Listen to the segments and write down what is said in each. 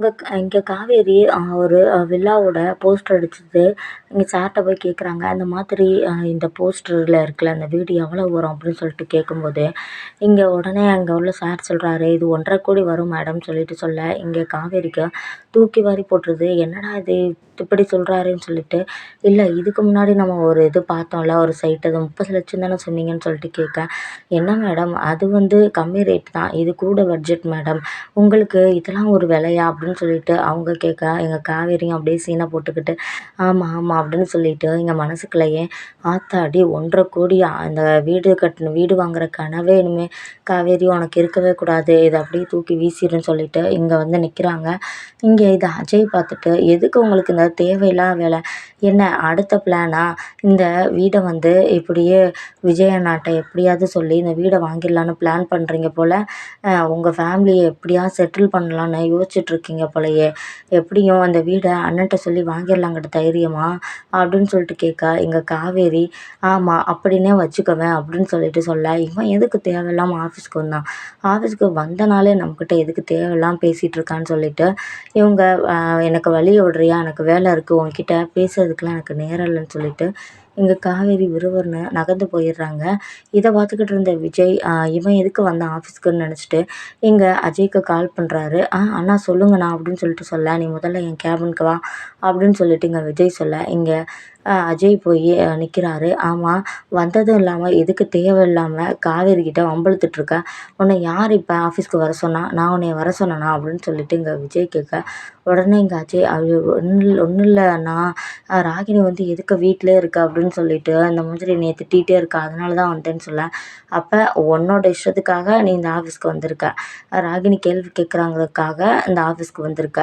இங்கே இங்கே காவேரி ஒரு வில்லாவோட போஸ்டர் அடிச்சது. இங்கே சார்கிட்ட போய் கேட்குறாங்க அந்த மாதிரி இந்த போஸ்டரில் இருக்குல்ல அந்த வீடு எவ்வளோ வரும் அப்படின்னு சொல்லிட்டு கேட்கும்போது இங்கே உடனே அங்கே உள்ள சார் சொல்கிறாரு இது ஒன்றரை கோடி வரும் மேடம் சொல்லிட்டு சொல்ல இங்கே காவேரிக்கு தூக்கி வாரி போட்டுருது. என்னடா இது இப்படி சொல்கிறாருன்னு சொல்லிட்டு இல்லை இதுக்கு முன்னாடி நம்ம ஒரு இது பார்த்தோம்ல ஒரு சைட் அது முப்பது லட்சம் தானே சொன்னீங்கன்னு சொல்லிட்டு கேட்க என்ன மேடம் அது வந்து கம்மி ரேட் தான். இது கூட பட்ஜெட் மேடம் உங்களுக்கு இதெல்லாம் ஒரு விலையா? அப்படின்னு சொல்லிட்டு அவங்க கேட்க எங்கள் காவேரியும் அப்படியே சீனை போட்டுக்கிட்டு ஆமாம் ஆமாம் அப்படின்னு சொல்லிட்டு எங்கள் மனசுக்குள்ளேயே ஆத்தாடி ஒன்றரை கோடி அந்த வீடு கட்டணும் வீடு வாங்குற கனவே இனிமேல் காவேரி உனக்கு இருக்கவே கூடாது. இதை அப்படியே தூக்கி வீசிடுன்னு சொல்லிட்டு இங்கே வந்து நிற்கிறாங்க இங்கே இதை அஜய் பார்த்துட்டு எதுக்கு உங்களுக்கு இந்த தேவையில்லாத வேலை. என்ன அடுத்த பிளானா இந்த வீடை வந்து இப்படியே விஜய் அண்ணாட்ட எப்படியாவது சொல்லி இந்த வீடை வாங்கிடலான்னு பிளான் பண்ணுறீங்க போல் உங்கள் ஃபேமிலியை எப்படியாவது செட்டில் பண்ணலான்னு யோசிச்சுட்ருக்கீங்க போலயே. எப்படியும் அந்த வீடை அண்ணன்ட்ட சொல்லி வாங்கிடலாங்கிட்ட தைரியமா? அப்படின்னு சொல்லிட்டு கேட்க எங்கள் காவேரி ஆமாம் அப்படின்னே வச்சுக்கவேன் அப்படின்னு சொல்லிட்டு சொல்ல. இவன் எதுக்கு தேவையில்லாமல் ஆஃபீஸ்க்கு வந்தான்? ஆஃபீஸ்க்கு வந்தனாலே நம்மக்கிட்ட எதுக்கு தேவையில்லாம் பேசிகிட்டு இருக்கான்னு சொல்லிட்டு இவங்க எனக்கு வழி விடுறியா? எனக்கு வேலை இருக்குது உன்கிட்ட பேசுகிறதுக்குலாம் எனக்கு நேரம் இல்லைன்னு சொல்லிட்டு இங்கே காவேரி விறுவிறுன்னு நகர்ந்து போயிடுறாங்க. இதை பார்த்துக்கிட்டு இருந்த விஜய் இவன் எதுக்கு வந்தான் ஆஃபீஸ்க்குன்னு நினச்சிட்டு இங்கே அஜய்க்கு கால் பண்ணுறாரு ஆ அண்ணா சொல்லுங்கண்ணா அப்படின்னு சொல்லிட்டு சொல்ல நீ முதல்ல என் கேபினுக்கு வா அப்படின்னு சொல்லிட்டு இங்கே விஜய் சொல்ல இங்கே அஜய் போய் நிற்கிறாரு ஆமாம் வந்ததும் இல்லாமல் எதுக்கு தேவையில்லாமல் காவேரி கிட்ட வம்பிழுத்துட்ருக்க? உன்னை யார் இப்போ ஆஃபீஸ்க்கு வர சொன்னா? நான் உன்னை வர சொன்னேனா? அப்படின்னு சொல்லிட்டு இங்கே விஜய் கேட்க உடனே இங்கே அஜய் அது ஒன்றும் ஒன்றும் இல்லை அண்ணா ராகினி வந்து எதுக்கு வீட்டிலே இருக்கா? அப்படின்னு சொல்லிட்டு அந்த மாதிரி என்னை திட்டிகிட்டே இருக்கா. அதனால தான் வந்தேன்னு சொல்ல. அப்போ உன்னோட இஷ்டத்துக்காக நீ இந்த ஆஃபீஸ்க்கு வந்திருக்க. ராகினி கேள்வி கேட்குறாங்கிறதுக்காக இந்த ஆஃபீஸ்க்கு வந்திருக்க.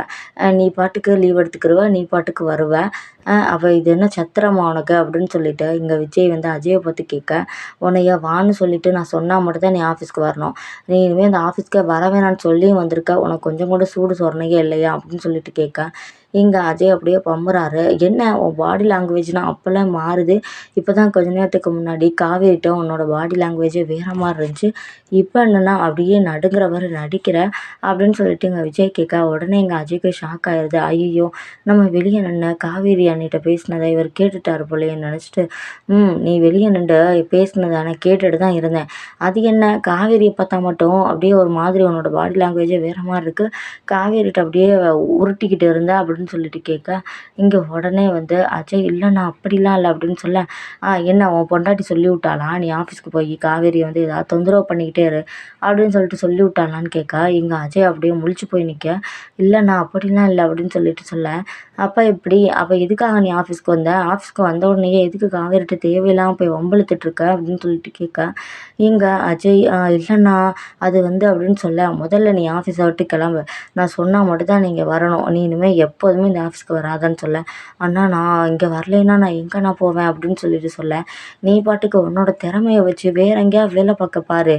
நீ பாட்டுக்கு லீவ் எடுத்துக்கிருவ நீ பாட்டுக்கு வருவ. அப்போ இது என்ன சத்திரமா உனக்கு அப்படின்னு சொல்லிட்டு இங்கே விஜய் வந்து அஜயை பார்த்து கேட்க உன்னைய வான்னு சொல்லிட்டு நான் சொன்னால் மட்டும்தான் நீ ஆஃபீஸ்க்கு வரணும். நீ இனிமேல் இந்த ஆஃபீஸ்க்கே வர வேணாம்னு சொல்லியும் வந்திருக்க. உனக்கு கொஞ்சம் கூட சூடு சொரணையே இல்லையா? அப்படின்னு சொல்லிட்டு கேட்க இங்கே அஜய் அப்படியே பம்புறாரு. என்ன உன் பாடி லாங்குவேஜ்னால் அப்போல்லாம் மாறுது. இப்போ தான் கொஞ்ச நேரத்துக்கு முன்னாடி காவேரிட்ட உன்னோட பாடி லாங்குவேஜே வேறு மாதிரி இருந்துச்சு. இப்போ என்னென்னா அப்படியே நடுங்கிற மாதிரி நடிக்கிற அப்படின்னு சொல்லிட்டு இங்கே விஜய் கேட்க உடனே எங்கள் அஜய்க்கு ஷாக் ஆயிடுது ஐயோ நம்ம வெளியே நின்று காவேரி அண்ணிட்ட பேசினதை இவர் கேட்டுட்டார் போலேன்னு நினச்சிட்டு ம் நீ வெளியே நின்று பேசினதை நான் கேட்டுட்டு தான் இருந்தேன். அது என்ன காவேரியை பார்த்தா மட்டும் அப்படியே ஒரு மாதிரி உன்னோட பாடி லாங்குவேஜே வேறு மாதிரி இருக்குது காவேரிட்ட அப்படியே உருட்டிக்கிட்டு இருந்தேன் அப்படின்னு அப்படின்னு சொல்லிட்டு கேட்க இங்கே உடனே வந்து அஜய் இல்லைண்ணா அப்படிலாம் இல்லை அப்படின்னு சொல்ல என்ன உன் பொண்டாட்டி சொல்லி விட்டாளா? நீ ஆஃபீஸ்க்கு போய் காவேரியை வந்து ஏதாவது தொந்தரவு பண்ணிக்கிட்டே இரு அப்படின்னு சொல்லிட்டு சொல்லி விட்டாளான்னு கேட்க இங்கே அஜய் அப்படியே முழிச்சு போய் நிற்க இல்லைண்ணா அப்படிலாம் இல்லை அப்படின்னு சொல்லிட்டு சொல்ல அப்போ எப்படி? அப்போ எதுக்காக நீ ஆஃபீஸ்க்கு வந்த? ஆஃபீஸ்க்கு வந்த உடனேயே எதுக்கு காவேரிட்ட தேவையில்லாமல் போய் வம்பிழுத்துட்ருக்க அப்படின்னு சொல்லிட்டு கேட்க இங்கே அஜய் இல்லைண்ணா அது வந்து அப்படின்னு சொல்ல முதல்ல நீ ஆஃபீஸை விட்டு கிளம்பு. நான் சொன்னால் மட்டும்தான் நீங்கள் வரணும். நீ இனிமேல் எப்போ எப்போதுமே இந்த ஆஃபீஸ்க்கு வராதன்னு சொல்ல அண்ணா நான் இங்கே வரலைன்னா நான் எங்கே நான் போவேன்? அப்படின்னு சொல்லிட்டு சொல்ல. நீ பாட்டுக்கு உன்னோட திறமைய வச்சு வேற எங்கேயாவது வேலை பார்க்க பாரு.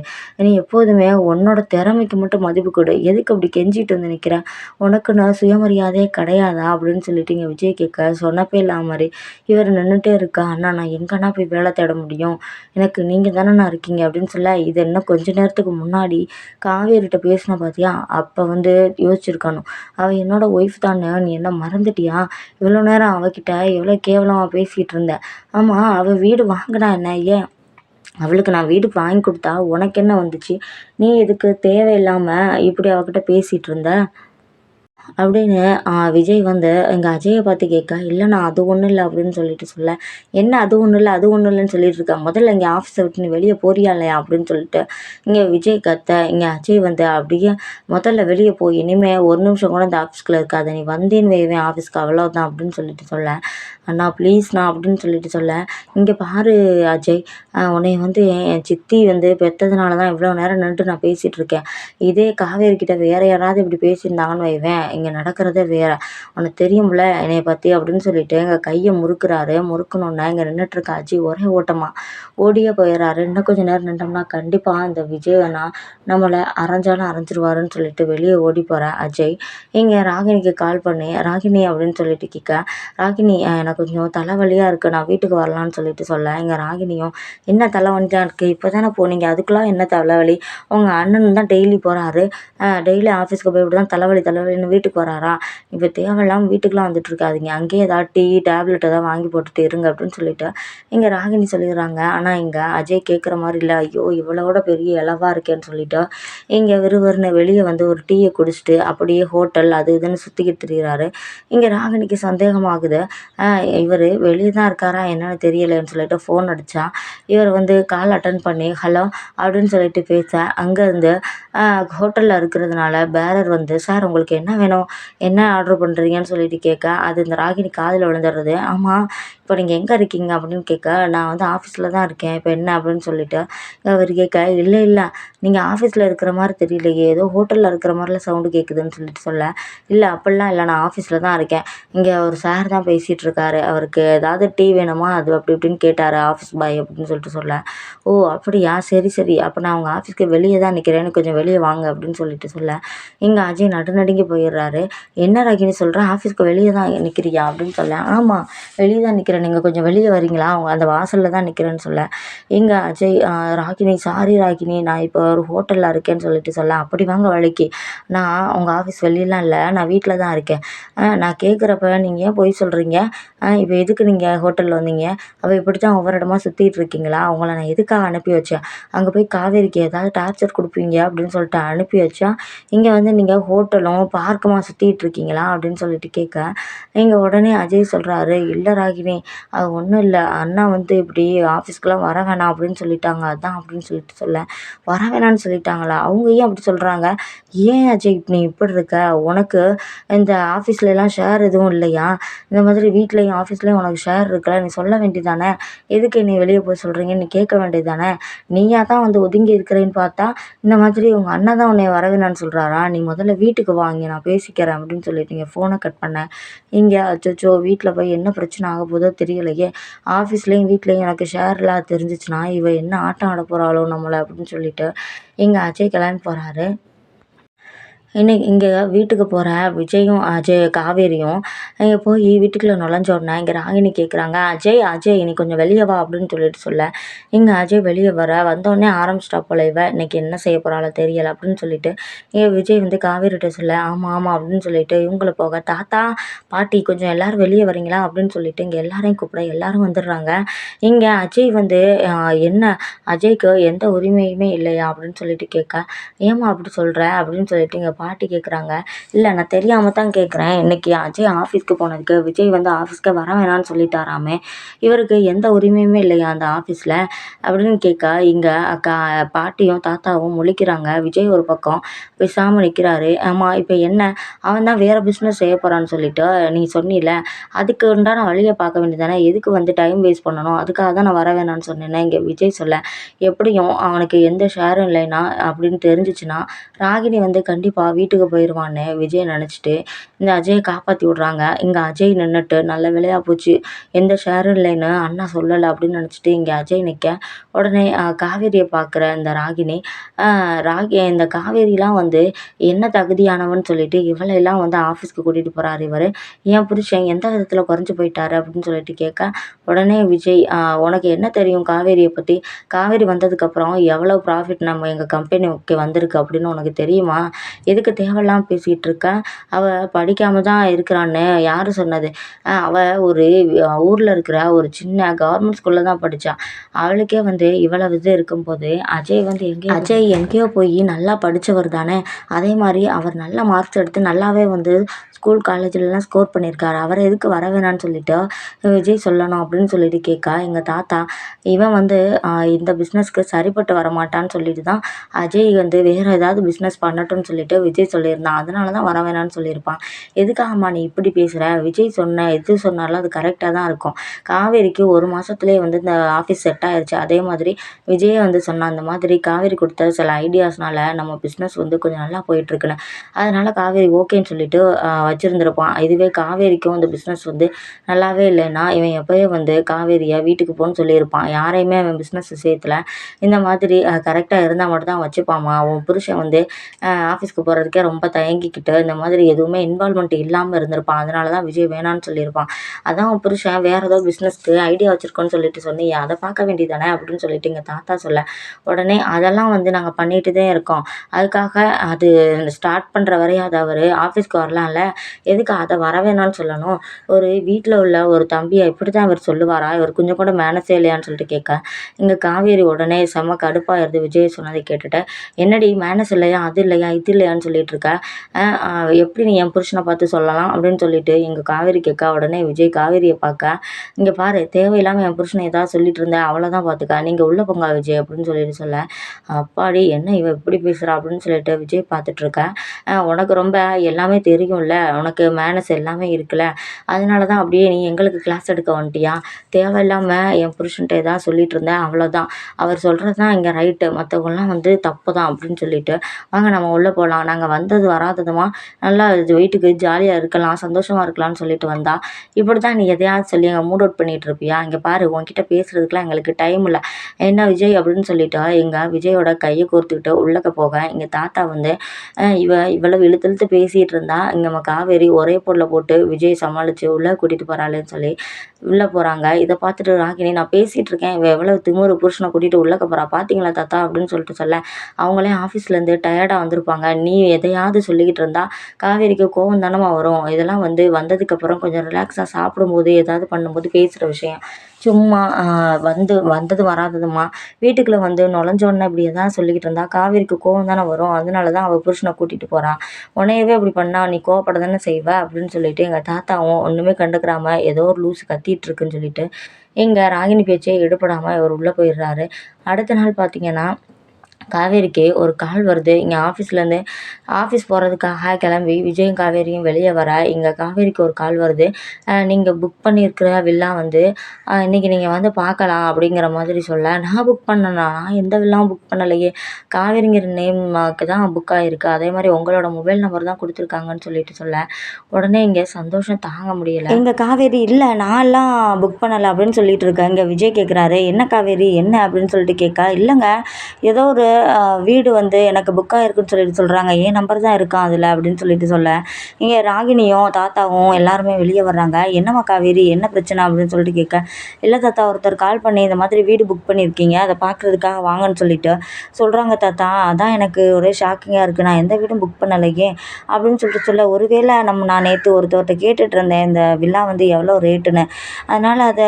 நீ எப்போதுமே உன்னோட திறமைக்கு மட்டும் மதிப்பு கொடு. எதுக்கு அப்படி கெஞ்சிட்டு வந்து நிற்கிற நான் சுயமரியாதையே கிடையாதா? அப்படின்னு சொல்லிட்டு இங்கே விஜய் கேட்க சொன்னப்பே இல்லாம மாதிரி இவர் நின்றுட்டே இருக்கா? அண்ணா நான் எங்கன்னா போய் வேலை தேட முடியும்? எனக்கு நீங்கள் தானேண்ணா இருக்கீங்க? அப்படின்னு சொல்ல இது என்ன கொஞ்ச நேரத்துக்கு முன்னாடி காவேரிட்ட பேசின பார்த்தியா அப்போ வந்து யோசிச்சிருக்கானோ? அவள் என்னோட ஒய்ஃப் தானே. நீ என்ன மறந்துட்டியா? இவ்வளோ நேரம் அவகிட்ட எவ்வளோ கேவலமாக பேசிகிட்டு இருந்த. ஆமாம் அவள் வீடு வாங்கினா என்ன? ஏன்? அவளுக்கு நான் வீடு வாங்கி கொடுத்தா உனக்கு என்ன வந்துச்சு? நீ இதுக்கு தேவையில்லாமல் இப்படி அவகிட்ட பேசிகிட்டு இருந்த? அப்படின்னு விஜய் வந்து எங்கள் அஜயை பார்த்து கேட்க இல்லைண்ணா அது ஒன்றும் இல்லை அப்படின்னு சொல்லிட்டு சொல்ல என்ன அது ஒன்றும் இல்லை அது ஒன்றும் இல்லைன்னு சொல்லிட்டு இருக்கா முதல்ல இங்கே ஆஃபீஸை விட்டு நீ வெளியே போறியா இல்லையா? அப்படின்னு சொல்லிட்டு இங்கே விஜய் கத்த இங்கே அஜய் வந்து அப்படியே முதல்ல வெளியே போய் இனிமேல் ஒரு நிமிஷம் கூட இந்த ஆஃபீஸ்க்குள்ளே இருக்காது நீ வந்தேன்னு வைவேன் ஆஃபீஸ்க்கு அவ்வளோதான் அப்படின்னு சொல்லிட்டு சொல்ல அண்ணா ப்ளீஸ்ண்ணா அப்படின்னு சொல்லிட்டு சொல்ல இங்கே பாரு அஜய் உன்னை வந்து என் சித்தி வந்து பெற்றதுனால தான் இவ்வளோ நேரம் நின்றுட்டு நான் பேசிகிட்டு இருக்கேன். இதே காவேரி கிட்ட வேறு யாராவது இப்படி பேசியிருந்தாங்கன்னு வைவேன் இங்கே நடக்கிறதே வேறு. உனக்கு தெரியும்ல என்னைய பற்றி அப்படின்னு சொல்லிட்டு எங்கள் கையை முறுக்குறாரு. முறுக்கணுன்னா இங்கே நின்றுட்டுருக்க அஜி ஒரே ஓட்டமாக ஓடியே போயிடுறாரு இன்னும் கொஞ்சம் நேரம் நின்றோம்னா கண்டிப்பாக இந்த விஜயனா நம்மளை அரைஞ்சாலும் அரைஞ்சிருவாருன்னு சொல்லிட்டு வெளியே ஓடி போகிறேன் அஜய். இங்கே ராகினிக்கு கால் பண்ணி. ராகினி அப்படின்னு சொல்லிட்டு கேட்க ராகினி எனக்கு கொஞ்சம் தலைவலியாக இருக்குது நான் வீட்டுக்கு வரலான்னு சொல்லிட்டு சொல்ல. இங்கே ராகினியும் என்ன தலைவலியாக இருக்குது இப்போ தானே போனீங்க. அதுக்குலாம் என்ன தலைவலி? உங்கள் அண்ணன் தான் டெய்லி போகிறாரு டெய்லி ஆஃபீஸ்க்கு போய் இப்படி தான் தலைவலி தலைவலின்னு வீட்டுக்கு வீட்டுக்கு வராரா இப்போ தேவையில்லாமல் வீட்டுக்குலாம் வந்துட்டு இருக்காதீங்க. அங்கேயே ஏதாவது டீ டேப்லெட் ஏதாவது வாங்கி போட்டுட்டு இருங்க அப்படின்னு சொல்லிட்டு இங்கே ராகினி சொல்லிடுறாங்க. ஆனால் இங்கே அஜய் கேட்குற மாதிரி இல்லை. ஐயோ இவ்வளோட பெரிய இலவா இருக்கேன்னு சொல்லிட்டு இங்கே விறுவிறுன்னு வெளியே வந்து ஒரு டீயை குடிச்சிட்டு அப்படியே ஹோட்டல் அது இதுன்னு சுற்றிக்கிட்டு திரிகிறாரு இங்கே ராகினிக்கு சந்தேகமாகுது. இவர் வெளியே தான் இருக்காரா? என்னன்னு தெரியலைன்னு சொல்லிட்டு ஃபோன் அடித்தா இவர் வந்து கால் அட்டன் பண்ணி ஹலோ அப்படின்னு சொல்லிட்டு பேச அங்கேருந்து ஹோட்டலில் இருக்கிறதுனால பேரர் வந்து சார் உங்களுக்கு என்ன வேணும்? என்ன ஆர்டர் பண்ணுறீங்கன்னு சொல்லிட்டு கேட்க அது இந்த ராகினி காதில் விழுந்துடுறது. ஆமாம் இப்போ நீங்கள் எங்கே இருக்கீங்க அப்படின்னு கேட்க நான் வந்து ஆஃபீஸில் தான் இருக்கேன். இப்போ என்ன அப்படின்னு சொல்லிட்டு அவர் கேட்க இல்லை இல்லை நீங்கள் ஆஃபீஸில் இருக்கிற மாதிரி தெரியலையே ஏதோ ஹோட்டலில் இருக்கிற மாதிரிலாம் சவுண்டு கேட்குதுன்னு சொல்லிட்டு சொல்ல இல்லை அப்படிலாம் இல்லை நான் ஆஃபீஸில் தான் இருக்கேன். இங்கே ஒரு சார் தான் பேசிகிட்டு இருக்காரு. அவருக்கு ஏதாவது டீ வேணுமா? அது அப்படி இப்படின்னு கேட்டார் ஆஃபீஸ் பாய் அப்படின்னு சொல்லிட்டு சொல்ல ஓ அப்படியா? சரி சரி அப்போ நான் உங்கள் ஆஃபீஸ்க்கு வெளியே தான் நிற்கிறேன்னு கொஞ்சம் வெளியே வாங்க அப்படின்னு சொல்லிட்டு சொல்ல இங்கே அஜய் நடுநடுங்கி சொல்கிறாரு என்ன ராகினி சொல்கிறேன் ஆஃபீஸ்க்கு வெளியே தான் நிற்கிறியா அப்படின்னு சொல்ல ஆமாம் வெளியே தான் நிற்கிறேன் நீங்கள் கொஞ்சம் வெளியே வரீங்களா? அவங்க அந்த வாசலில் தான் நிற்கிறேன்னு சொல்ல எங்கள் அஜய் ராகினி சாரி ராகினி நான் இப்போ ஒரு ஹோட்டலில் இருக்கேன்னு சொல்லிட்டு சொல்ல அப்படி வாங்க வழிக்கு. நான் உங்கள் ஆஃபீஸ் வெளியெலாம் இல்லை. நான் வீட்டில் தான் இருக்கேன். நான் கேட்குறப்ப நீங்கள் ஏன் பொய் சொல்கிறீங்க இப்போ எதுக்கு நீங்கள் ஹோட்டலில் வந்தீங்க? அப்போ இப்படி தான் ஒவ்வொரு இடமா சுற்றிட்டு இருக்கீங்களா? அவங்கள நான் எதுக்காக அனுப்பி வச்சேன்? அங்கே போய் காவேரிக்கு ஏதாவது டார்ச்சர் கொடுப்பீங்க? அப்படின்னு சொல்லிட்டு அனுப்பி வச்சா இங்கே வந்து நீங்கள் ஹோட்டலும் பார்க்கும் சுற்றிட்டு இருக்கீங்களா அப்படின்னு சொல்லிட்டு கேட்க இங்கே உடனே அஜய் சொல்கிறாரு இல்லை ராகினி அது ஒன்றும் இல்லை. அண்ணா வந்து இப்படி ஆஃபீஸ்க்கெலாம் வர வேணாம் அப்படின்னு சொல்லிட்டாங்க. அதான் அப்படின்னு சொல்லிட்டு சொல்ல வர வேணாம்னு சொல்லிட்டாங்களா? அவங்க ஏன் அப்படி சொல்கிறாங்க ஏன் அஜய் நீ இப்படி இருக்க? உனக்கு இந்த ஆஃபீஸ்லலாம் ஷேர் எதுவும் இல்லையா? இந்த மாதிரி வீட்லேயும் ஆஃபீஸ்லேயும் உனக்கு ஷேர் இருக்குல்ல நீ சொல்ல வேண்டியதானே எதுக்கு நீ வெளியே போய் சொல்கிறீங்கன்னு நீ கேட்க வேண்டியதானே நீயா தான் வந்து ஒதுங்கி இருக்கிறேன்னு பார்த்தா இந்த மாதிரி உங்கள் அண்ணன் தான் உன்னை வரவேணான்னு சொல்கிறாரா நீ முதல்ல வீட்டுக்கு வாங்க நான் பேசிக்கிறேன் அப்படின்னு சொல்லிட்டு நீங்கள் ஃபோனை கட் பண்ணேன் இங்கே அச்சோ வீட்டில் போய் என்ன பிரச்சனை ஆக போதோ தெரியலையே. ஆஃபீஸ்லேயும் வீட்லேயும் எனக்கு ஷேர்லாம் தெரிஞ்சிச்சுன்னா இவ என்ன ஆட்டம் ஆட போகிறாளோ நம்மளை அப்படின்னு சொல்லிட்டு எங்கள் அஜய் கிளம்பி போகிறாரு இன்னைக்கு இங்கே வீட்டுக்கு போகிற விஜயும் அஜய் காவேரியும் இங்கே போய் வீட்டுக்குள்ளே நுழைஞ்ச உடனே இங்கே ராகினி கேட்குறாங்க அஜய் அஜய் நீ கொஞ்சம் வெளியே வா அப்படின்னு சொல்லிட்டு சொல்ல. இங்கே அஜய் வெளியே வர வந்தோடனே ஆரம்பிச்சிட்டா போல இவ. இன்னைக்கு என்ன செய்ய போகிறாளோ தெரியலை அப்படின்னு சொல்லிட்டு இங்கே விஜய் வந்து காவேரிகிட்ட சொல்ல ஆமாம் ஆமாம் அப்படின்னு சொல்லிட்டு இவங்கள போக தாத்தா பாட்டி கொஞ்சம் எல்லோரும் வெளியே வரீங்களா? அப்படின்னு சொல்லிட்டு இங்கே எல்லாரையும் கூப்பிட எல்லாரும் வந்துடுறாங்க. இங்கே அஜய் வந்து என்ன? அஜய்க்கு எந்த உரிமையுமே இல்லையா? அப்படின்னு சொல்லிட்டு கேட்க ஏமா அப்படி சொல்கிற அப்படின்னு சொல்லிட்டு இங்கே பாட்டி கேட்குறாங்க இல்லை நான் தெரியாமல் தான் கேட்குறேன் இன்றைக்கி அஜய் ஆஃபீஸ்க்கு போனதுக்கு விஜய் வந்து ஆஃபீஸ்க்கு வர வேணாம்னு சொல்லிட்டாராமே. இவருக்கு எந்த உரிமையுமே இல்லையா அந்த ஆஃபீஸில் அப்படின்னு கேட்க இங்கே அக்கா பாட்டியும் தாத்தாவும் முழிக்கிறாங்க. விஜய் ஒரு பக்கம் பேசாமல் நிற்கிறாரு ஆமாம் இப்போ என்ன? அவன் தான் வேறு பிஸ்னஸ் செய்ய போகிறான்னு சொல்லிட்டு நீ சொன்னில. அதுக்கு உண்டான வழியை பார்க்க வேண்டியதானே எதுக்கு வந்து டைம் வேஸ்ட் பண்ணணும்? அதுக்காக தான் நான் வர வேணாம்னு சொன்னேன்னா இங்கே விஜய் சொல்ல எப்படியும் அவனுக்கு எந்த ஷேரும் இல்லைன்னா அப்படின்னு தெரிஞ்சிச்சுன்னா ராகினி வந்து கண்டிப்பாக வீட்டுக்கு போயிடுவான்னு விஜய் நினச்சிட்டு இந்த அஜயை காப்பாற்றி விட்றாங்க. இங்கே அஜய் நின்றுட்டு நல்ல வேலையாக போச்சு. எந்த ஷேரும் இல்லைன்னு அண்ணா சொல்லலை அப்படின்னு நினச்சிட்டு இங்கே அஜய் நிற்க உடனே காவேரியை பார்க்குற இந்த ராகினி ராகி இந்த காவேரிலாம் வந்து என்ன தகுதியானவன்னு சொல்லிட்டு இவளையெல்லாம் வந்து ஆஃபீஸ்க்கு கூட்டிகிட்டு போகிறாரு இவர். ஏன் புருஷன் எந்த விதத்தில் குறைஞ்சி போயிட்டாரு அப்படின்னு சொல்லிட்டு கேட்க உடனே விஜய் உனக்கு என்ன தெரியும் காவேரியை பற்றி காவேரி வந்ததுக்கப்புறம் எவ்வளோ ப்ராஃபிட் நம்ம எங்கள் கம்பெனிக்கு வந்திருக்கு அப்படின்னு உனக்கு தெரியுமா? இது எதுக்கு தேவையில்லாம பேசிகிட்டு இருக்க அவள் படிக்காமல் தான் இருக்கிறான்னு யார் சொன்னது? அவள் ஒரு ஊரில் இருக்கிற ஒரு சின்ன கவர்மெண்ட் ஸ்கூலில் தான் படித்தான் அவளுக்கே வந்து இவ்வளவு இது இருக்கும்போது அஜய் வந்து எங்கேயோ அஜய் எங்கேயோ போய் நல்லா படித்தவர் தானே? அதே மாதிரி அவர் நல்ல மார்க்ஸ் எடுத்து நல்லாவே வந்து ஸ்கூல் காலேஜ்லலாம் ஸ்கோர் பண்ணியிருக்காரு அவரை எதுக்கு வர வேணான்னு சொல்லிவிட்டு விஜய் சொல்லணும் அப்படின்னு சொல்லிட்டு கேட்க எங்கள் தாத்தா இவன் வந்து இந்த பிஸ்னஸ்க்கு சரிப்பட்டு வரமாட்டான்னு சொல்லிட்டு தான் அஜய் வந்து வேறு ஏதாவது பிஸ்னஸ் பண்ணட்டும்னு சொல்லிட்டு விஜய் சொல்லியிருந்தான். அதனால தான் வர வேணாம்னு சொல்லியிருப்பான். எதுக்காகம்மா நீ இப்படி பேசுகிற விஜய் சொன்ன எது சொன்னாலும் அது கரெக்டாக தான் இருக்கும். காவேரிக்கு ஒரு மாதத்துலேயே வந்து இந்த ஆஃபீஸ் செட் ஆயிடுச்சு அதே மாதிரி விஜயே வந்து சொன்னான் அந்த மாதிரி காவேரி கொடுத்த சில ஐடியாஸ்னால நம்ம பிஸ்னஸ் வந்து கொஞ்சம் நல்லா போயிட்டுருக்குன்னு அதனால் காவேரி ஓகேன்னு சொல்லிட்டு வச்சுருந்துருப்பான். இதுவே காவேரிக்கும் இந்த பிஸ்னஸ் வந்து நல்லாவே இல்லைன்னா இவன் எப்போயே வந்து காவேரியை வீட்டுக்கு போன்னு சொல்லியிருப்பான். யாரையுமே அவன் பிஸ்னஸ் விஷயத்தில் இந்த மாதிரி கரெக்டாக இருந்தால் மட்டும் தான் வச்சுப்பாம்மா அவன் புருஷன் வந்து ஆஃபீஸ்க்கு போகிறதுக்கே ரொம்ப தயங்கிக்கிட்டு இந்த மாதிரி எதுவுமே இன்வால்மெண்ட் இல்லாமல் இருந்திருப்பான். அதனால தான் விஜய் வேணான்னு சொல்லியிருப்பான். அதான் அவன் புருஷன் வேறு ஏதோ பிஸ்னஸ்க்கு ஐடியா வச்சுருக்கோன்னு சொல்லிட்டு சொன்னி அதை பார்க்க வேண்டியதானே அப்படின்னு சொல்லிட்டு எங்கள் தாத்தா சொல்ல. உடனே அதெல்லாம் வந்து நாங்கள் பண்ணிட்டு தான் இருக்கோம். அதுக்காக அது ஸ்டார்ட் பண்ணுற வரையும் அது அவர் ஆஃபீஸ்க்கு வரலாம்ல. எதுக்கு அதை வர வேணாம்னு சொல்லணும்? ஒரு வீட்டில் உள்ள ஒரு தம்பியை இப்படி தான் இவர் சொல்லுவாரா? இவர் கொஞ்சம் கூட மேனஸே இல்லையான்னு சொல்லிட்டு கேட்க. இங்கே காவேரி உடனே செம்ம கடுப்பாயிருது. விஜய் சொன்னதை கேட்டுட்டு என்னடி மேனஸ் இல்லையா? அது இல்லையா? இது இல்லையான்னு சொல்லிட்டு இருக்க. எப்படி நீ என் புருஷனை பார்த்து சொல்லலாம்? அப்படின்னு சொல்லிட்டு எங்கள் காவேரி கேட்க உடனே விஜய் காவேரியை பார்க்க இங்கே பாரு தேவையில்லாமல் என் புருஷனை ஏதாவது சொல்லிட்டு இருந்தேன் அவ்வளோதான் பார்த்துக்க. நீங்கள் உள்ள பொங்கா விஜய் அப்படின்னு சொல்லிட்டு சொல்ல. அப்பாடி என்ன இவ இப்படி பேசுகிறா அப்படின்னு சொல்லிட்டு விஜய் பார்த்துட்ருக்கேன் உனக்கு ரொம்ப எல்லாமே தெரியும்ல. உனக்கு மேனஸ் எல்லாமே இருக்குல்ல. அதனால தான் அப்படியே நீ எங்களுக்கு கிளாஸ் எடுக்க வந்துட்டியா? தேவையில்லாமல் என் புருஷன்கிட்ட ஏதாவது சொல்லிட்டு இருந்தேன். அவ்வளோதான் அவர் சொல்கிறது தான் இங்கே ரைட்டு மற்றவங்களாம் வந்து தப்பு தான் அப்படின்னு சொல்லிட்டு வாங்க நம்ம உள்ளே போகலாம் நாங்கள் வந்தது வராததுமா? நல்லா வீட்டுக்கு ஜாலியாக இருக்கலாம் சந்தோஷமாக இருக்கலாம்னு சொல்லிட்டு வந்தா. இப்படி தான் நீ எதையாவது சொல்லி எங்கள் மூட் அவுட் பண்ணிகிட்டு இருப்பியா? இங்கே பாரு உன்கிட்ட பேசுகிறதுக்குலாம் எங்களுக்கு டைம் இல்லை. என்ன விஜய் அப்படின்னு சொல்லிட்டு எங்கள் விஜயோட கையை கோர்த்துக்கிட்டு உள்ளக்க போக எங்கள் தாத்தா வந்து இவ இவ்வளவு இழுத்து இழுத்து பேசிகிட்டு இருந்தா இங்கே நம்ம காவேரி ஒரே பொருளை போட்டு விஜய் சமாளித்து உள்ளே கூட்டிகிட்டு போகிறாளேன்னு சொல்லி உள்ளே போகிறாங்க இதை பார்த்துட்டு ராகினி நான் பேசிகிட்டு இருக்கேன். இவள் எவ்வளோ திமுரு புருஷனை கூட்டிகிட்டு உள்ளக்க போகிறா பார்த்தீங்களா தாத்தா அப்படின்னு சொல்லிட்டு சொல்ல. அவங்களே ஆஃபீஸ்லேருந்து டயர்டாக வந்திருப்பாங்க. நீ எதையாவது சொல்லிக்கிட்டு இருந்தா காவேரிக்கு கோவம் தானமாக வரும். இதெல்லாம் வந்து வந்ததுக்கப்புறம் கொஞ்சம் ரிலாக்ஸாக சாப்பிடும்போது ஏதாவது பண்ணும்போது பேசுகிற விஷயம். சும்மா வந்து வந்தது வராததுமா? வீட்டுக்குள்ளே வந்து நுழைஞ்சோடனே இப்படி தான் சொல்லிக்கிட்டு இருந்தா. காவேரிக்கு கோவம் தானே வரும். அதனால தான் அவள் புருஷனை கூட்டிகிட்டு போகிறான் உன்னையவே அப்படி பண்ணா நீ கோவப்பட தானே செய்வ? அப்படின்னு சொல்லிட்டு எங்கள் தாத்தாவும் ஒன்றுமே கண்டுக்கிறாம ஏதோ ஒரு லூஸ் கத்திட்டு இருக்குன்னு சொல்லிட்டு எங்கள் ராகினி பேச்சே எடுப்படாமல் இவர் உள்ளே போயிடுறாரு. அடுத்த நாள் பார்த்தீங்கன்னா காவேரிக்கு ஒரு கால் வருது. இங்கே ஆஃபீஸ்லேருந்து ஆஃபீஸ் போகிறதுக்காக கிளம்பி விஜயும் காவேரியும் வெளியே வர இங்கே காவேரிக்கு ஒரு கால் வருது. நீங்கள் புக் பண்ணியிருக்கிற வில்லா வந்து இன்றைக்கி நீங்கள் வந்து பார்க்கலாம் அப்படிங்கிற மாதிரி சொல்ல நான் புக் பண்ணேனா? எந்த வில்லாவும் புக் பண்ணலையே? காவேரிங்கிற நேம்க்கு தான் புக் ஆகிருக்கு அதே மாதிரி உங்களோட மொபைல் நம்பர் தான் கொடுத்துருக்காங்கன்னு சொல்லிட்டு சொல்ல உடனே இங்கே சந்தோஷம் தாங்க முடியலை. எங்கள் காவேரி இல்லை நான்லாம் புக் பண்ணலை அப்படின்னு சொல்லிட்டு இருக்கேன். இங்கே விஜய் கேட்குறாரு என்ன காவேரி? என்ன? அப்படின்னு சொல்லிட்டு கேட்க இல்லைங்க ஏதோ ஒரு வீடு வந்து எனக்கு புக் ஆகிருக்குன்னு சொல்லிட்டு சொல்கிறாங்க என் நம்பர் தான் இருக்கான் அதில் அப்படின்னு சொல்லிட்டு சொல்ல. இங்கே ராகினியும் தாத்தாவும் எல்லாருமே வெளியே வர்றாங்க. என்னம்மா காவேரி என்ன பிரச்சனை அப்படின்னு சொல்லிட்டு கேட்க இல்லை தாத்தா ஒருத்தர் கால் பண்ணி இந்த மாதிரி வீடு புக் பண்ணியிருக்கீங்க. அதை பார்க்குறதுக்காக வாங்கன்னு சொல்லிட்டு சொல்கிறாங்க தாத்தா. அதான் எனக்கு ஒரே ஷாக்கிங்காக இருக்குது நான் எந்த வீடும் புக் பண்ணலையே அப்படின்னு சொல்லிட்டு சொல்ல ஒருவேளை நம்ம நான் நேற்று ஒருத்தவர்கிட்ட கேட்டுட்டு இருந்தேன். இந்த வில்லா வந்து எவ்வளோ ரேட்டுன்னு அதனால் அதை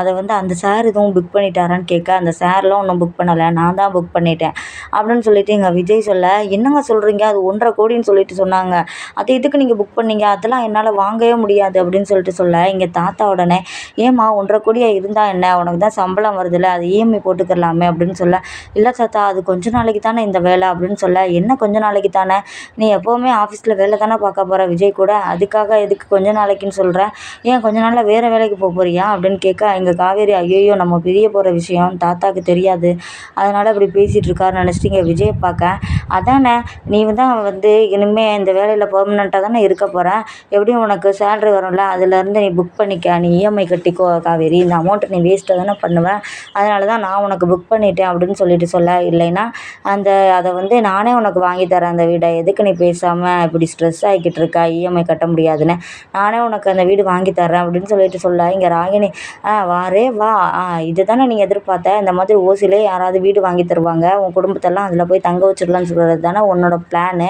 அதை வந்து அந்த சார் எதுவும் புக் பண்ணிட்டாரான்னு கேட்க அந்த சார்லாம் ஒன்றும் புக் பண்ணலை. நான் தான் புக் பண்ணிட்டேன். அப்படின்னு சொல்லிட்டு எங்கள் விஜய் சொல்ல என்னங்க சொல்கிறீங்க அது ஒன்றரை கோடின்னு சொல்லிட்டு சொன்னாங்க. அது இதுக்கு நீங்கள் புக் பண்ணீங்க? அதெல்லாம் என்னால் வாங்கவே முடியாது. அப்படின்னு சொல்லிட்டு சொல்ல இங்கே தாத்தா உடனே ஏம்மா ஒன்றரை கோடியாக இருந்தால் என்ன? உனக்கு தான் சம்பளம் வருதுல்ல அது இஎம்ஐ போட்டுக்கலாமே அப்படின்னு சொல்ல இல்லை தாத்தா அது கொஞ்ச நாளைக்கு தானே இந்த வேலை? அப்படின்னு சொல்ல என்ன கொஞ்ச நாளைக்கு தானே? நீ எப்போவுமே ஆஃபீஸில் வேலை தானே பார்க்க போகிற விஜய் கூட? அதுக்காக எதுக்கு கொஞ்ச நாளைக்குன்னு சொல்கிறேன் ஏன் கொஞ்ச நாளில் வேறு வேலைக்கு போக போறியா? அப்படின்னு கேட்க எங்கள் காவேரி ஐயோ நம்ம பிரிய போகிற விஷயம் தாத்தாவுக்கு தெரியாது. அதனால் அப்படி பேசிகிட்டு இருக்காரு நினச்சிட்டு இங்கே விஜயை பார்க்க. அதானே நீ வந்து வந்து இனிமேல் இந்த வேலையில் பர்மனெண்ட்டாக தானே இருக்க போகிறேன் எப்படியும் உனக்கு சேல்ரி வரும்ல அதுலேருந்து நீ புக் பண்ணிக்க. நீ இஎம்ஐ கட்டிக்கோ காவேரி. இந்த அமௌண்ட்டை நீ வேஸ்ட்டாக தானே பண்ணுவேன் அதனால தான் நான் உனக்கு புக் பண்ணிட்டேன் அப்படின்னு சொல்லிட்டு சொல்ல. இல்லைன்னா அந்த அதை வந்து நானே உனக்கு வாங்கி தரேன் அந்த வீடை. எதுக்கு நீ பேசாமல் இப்படி ஸ்ட்ரெஸ் ஆகிக்கிட்டு இருக்கா? இஎம்ஐ கட்ட முடியாதுன்னு. நானே உனக்கு அந்த வீடு வாங்கி தரேன் அப்படின்னு சொல்லிட்டு சொல்ல. இங்கே ராகினி ஆ வாரே வா. ஆ இதுதானே நீ எதிர்பார்த்த? இந்த மாதிரி ஓசிலே யாராவது வீடு வாங்கி தருவாங்க. உன் குடும்பத்தெல்லாம் அதில் போய் தங்க வச்சிடலான்னு சொல்கிறது தானே உன்னோட பிளானு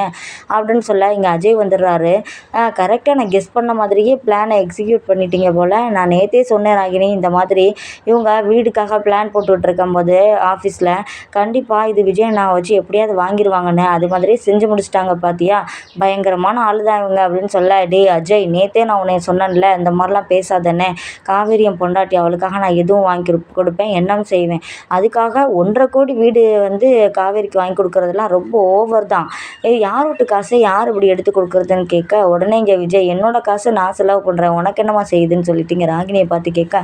அப்படின்னு சொல்ல இங்கே அஜய் வந்துடுறாரு. கரெக்டாக நான் கெஸ் பண்ண மாதிரியே பிளானை எக்ஸிக்யூட் பண்ணிட்டீங்க போல். நான் நேற்றே சொன்னேன் ராகினி இந்த மாதிரி இவங்க வீடுக்காக பிளான் போட்டுட்ருக்கும் போது ஆஃபீஸில் கண்டிப்பாக இது விஜய் நான் வச்சு எப்படியாவது வாங்கிடுவாங்கன்னு அது மாதிரி செஞ்சு முடிச்சிட்டாங்க பார்த்தியா பயங்கரமான ஆள் தான் இவங்க அப்படின்னு சொல்ல டே அஜய் நேற்றே நான் உன்னை சொன்னேன்ல இந்த மாதிரிலாம் பேசாதேன்னு. காவேரியம் பொண்டாட்டி அவளுக்காக நான் எதுவும் வாங்கி கொடுப்பேன் என்னம் செய்வேன். அதுக்காக ஒன்றரை கோடி வீடு வந்து காவேரிக்கு வாங்கி கொடுக்குறதெல்லாம் ரொம்ப ஓவர் தான். ஏ யார் வீட்டு காசை யார் இப்படி எடுத்து கொடுக்குறதுன்னு கேட்க உடனே இங்கே விஜய் என்னோடய காசை நான் செலவு பண்ணுறேன் உனக்கு என்னம்மா செய்யுதுன்னு சொல்லிட்டு இங்கே ராகினியை பார்த்து கேட்க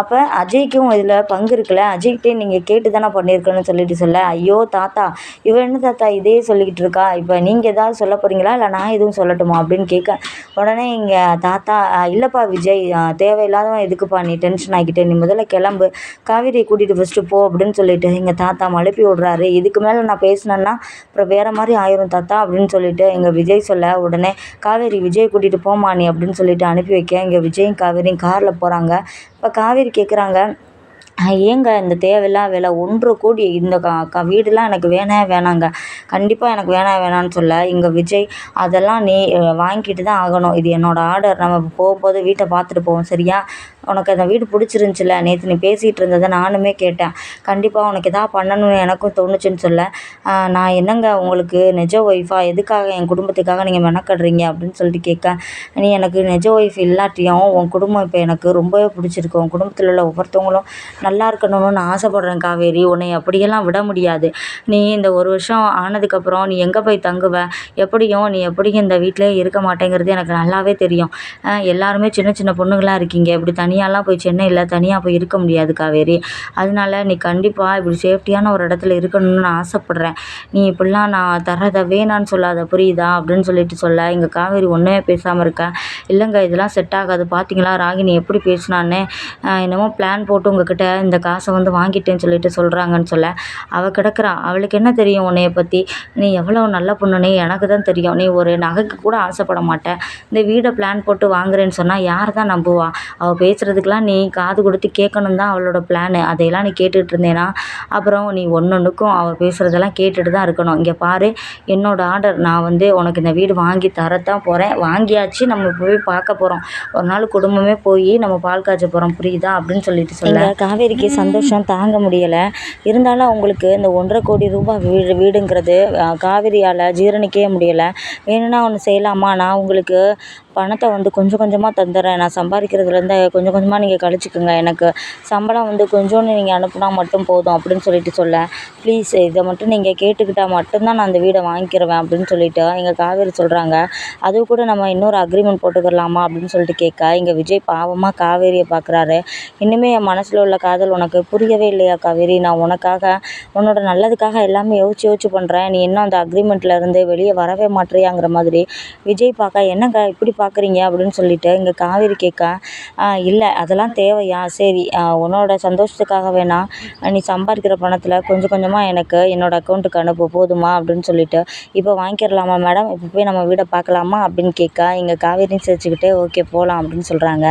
அப்போ அஜய்க்கும் இதில் பங்கு இருக்குல்ல? அஜய்கிட்டே நீங்கள் கேட்டு தானே பண்ணியிருக்கணும்னு சொல்லிட்டு சொல்ல ஐயோ தாத்தா இவன் என்ன தாத்தா இதே சொல்லிக்கிட்டு இருக்கா? இப்போ நீங்கள் ஏதாவது சொல்ல போகிறீங்களா இல்லை நான் எதுவும் சொல்லட்டுமா? அப்படின்னு கேட்க உடனே இங்கே தாத்தா இல்லைப்பா விஜய் தேவையில்லாதவன் எதுக்குப்பா நீ டென்ஷன் ஆகிக்கிட்டு நீ முதல்ல கிளம்பு காவேரியை கூட்டிகிட்டு ஃபஸ்ட்டு போ அப்படின்னு சொல்லிட்டு எங்கள் தாத்தா மழுப்பி விட்றாரு. இதுக்கு மேலே நான் பேசினேன்னா அப்புறம் வேறு மாதிரி ஆயிரும் தாத்தா அப்படின்னு சொல்லிட்டு எங்கள் விஜய் சொல்ல உடனே காவேரி விஜய் கூட்டிகிட்டு போமா நீ அப்படின்னு சொல்லிட்டு அனுப்பி வைக்க. இங்கே விஜயும் காவேரியும் காரில் போகிறாங்க இப்போ காவேரி கேட்குறாங்க ஏங்க இந்த தேவையில்லா வேலை ஒன்று கோடி இந்த க க எனக்கு வேணவே வேணாங்க. கண்டிப்பாக எனக்கு வேணாம் வேணான்னு சொல்ல. இங்கே விஜய் அதெல்லாம் நீ வாங்கிட்டு தான் ஆகணும். இது என்னோடய ஆர்டர். நம்ம போகும்போது வீட்டை பார்த்துட்டு போவோம். சரியா? உனக்கு அந்த வீடு பிடிச்சிருந்துச்சில்ல நேற்று நீ பேசிகிட்டு இருந்ததை நானுமே கேட்டேன். கண்டிப்பாக உனக்கு எதாவது பண்ணணும்னு எனக்கும் தோணுச்சுன்னு சொல்ல. நான் என்னங்க உங்களுக்கு நிஜ ஒய்ஃபா எதுக்காக என் குடும்பத்துக்காக நீங்கள் மெனக்கடுறீங்க அப்படின்னு சொல்லிட்டு கேட்க நீ எனக்கு நிஜ ஒய்ஃப் இல்லாட்டியும் உன் குடும்பம் இப்போ எனக்கு ரொம்பவே பிடிச்சிருக்கு. உன் குடும்பத்தில் உள்ள ஒவ்வொருத்தவங்களும் நல்லா இருக்கணும்னு நான் ஆசைப்பட்றேன் காவேரி. உன்னை அப்படியெல்லாம் விட முடியாது. நீ இந்த ஒரு வருஷம் ஆனதுக்கப்புறம் நீ எங்கே போய் தங்குவ? எப்படியும் நீ எப்படியும் இந்த வீட்டிலே இருக்க மாட்டேங்கிறது எனக்கு நல்லாவே தெரியும். எல்லாருமே சின்ன சின்ன பொண்ணுங்களாக இருக்கீங்க. இப்படி தனியாலாம் போய் சென்னையில் தனியாக போய் இருக்க முடியாது காவேரி. அதனால நீ கண்டிப்பாக இப்படி சேஃப்டியான ஒரு இடத்துல இருக்கணும்னு நான் ஆசைப்பட்றேன். நீ இப்படிலாம் நான் தர்றதை வேணான்னு சொல்லாத புரியுதா? அப்படின்னு சொல்லிட்டு சொல்ல இங்கே காவேரி ஒன்றுமே பேசாமல் இருக்கேன் இல்லைங்க இதெல்லாம் செட் ஆகாது. பார்த்தீங்களா ராகினி எப்படி பேசினான்னு என்னமோ பிளான் போட்டு உங்ககிட்ட இந்த காசை வந்து வாங்கிட்டேன்னு சொல்லிட்டு சொல்கிறாங்கன்னு சொல்ல அவள் கிடக்குறா. அவளுக்கு என்ன தெரியும் உன்னைய பற்றி நீ எவ்வளோ நல்ல பொண்ணுன்னு எனக்கு தான் தெரியும். நீ ஒரு நகைக்கு கூட ஆசைப்பட மாட்டேன் இந்த வீடை பிளான் போட்டு வாங்குறேன்னு சொன்னால் யார் தான் நம்புவா? அவள் பேசுகிறதுக்கெலாம் நீ காது கொடுத்து கேட்கணும் தான் அவளோட பிளானு அதையெல்லாம் நீ கேட்டுட்டு இருந்தேன்னா அப்புறம் நீ ஒன்றொன்றுக்கும் அவள் பேசுகிறதெல்லாம் கேட்டுட்டு தான் இருக்கணும். இங்கே பாரு என்னோடய ஆர்டர் நான் வந்து உனக்கு இந்த வீடு வாங்கி தரத்தான் போகிறேன் வாங்கியாச்சு நம்ம போய் பார்க்க போகிறோம் ஒரு நாள் குடும்பமே போய் நம்ம பால் காய்ச்ச போகிறோம் புரியுதா? அப்படின்னு சொல்லிட்டு சொல்ல. காவேரிக்கு சந்தோஷம் தாங்க முடியலை. இருந்தாலும் அவங்களுக்கு இந்த ஒன்றரை கோடி ரூபாய் வீடு வீடுங்கிறது காவேரியால் ஜீரணிக்கவே முடியலை. வேணும்னா ஒன்று செய்யலாமா? நான் உங்களுக்கு பணத்தை வந்து கொஞ்சம் கொஞ்சமாக தந்துடுறேன் நான் சம்பாதிக்கிறதுலேருந்து கொஞ்சம் கொஞ்சமாக நீங்கள் கழிச்சிக்கோங்க. எனக்கு சம்பளம் வந்து கொஞ்சோண்டு நீங்கள் அனுப்புனா மட்டும் போதும் அப்படின்னு சொல்லிட்டு சொல்ல. ப்ளீஸ் இதை மட்டும் நீங்கள் கேட்டுக்கிட்டால் மட்டும்தான் நான் அந்த வீடை வாங்கிக்கிருவேன் அப்படின்னு சொல்லிட்டு எங்கள் காவேரி சொல்கிறாங்க அது கூட நம்ம இன்னொரு அக்ரிமெண்ட் போட்டுக்கிடலாமா அப்படின்னு சொல்லிட்டு கேட்க இங்கே விஜய் பாவமாக காவேரியை பார்க்குறாரு இன்னுமே என் மனசில் உள்ள காதல் உனக்கு புரியவே இல்லையா காவேரி? நான் உனக்காக உன்னோட நல்லதுக்காக எல்லாமே யோசிச்சு யோசிச்சு பண்ணுறேன் நீ இன்னும் அந்த அக்ரிமெண்ட்டில் இருந்து வெளியே வரவே மாட்டேறியாங்கிற மாதிரி. விஜய் பார்க்க என்னங்க இப்படி பார்க்குறீங்க அப்படின்னு சொல்லிட்டு இங்கே காவேரி கேட்க இல்லை அதெல்லாம் தேவையா? சரி உன்னோட சந்தோஷத்துக்காக வேணாம் நீ சம்பாதிக்கிற பணத்தில் கொஞ்சம் கொஞ்சமாக எனக்கு என்னோடய அக்கௌண்ட்டுக்கு அனுப்பு போதுமா? அப்படின்னு சொல்லிட்டு இப்போ வாங்கிக்கிறலாமா மேடம்? இப்போ போய் நம்ம வீடை பார்க்கலாமா? அப்படின்னு கேட்க இங்கே காவேரின்னு சிரிச்சுக்கிட்டே ஓகே போகலாம் அப்படின்னு சொல்கிறாங்க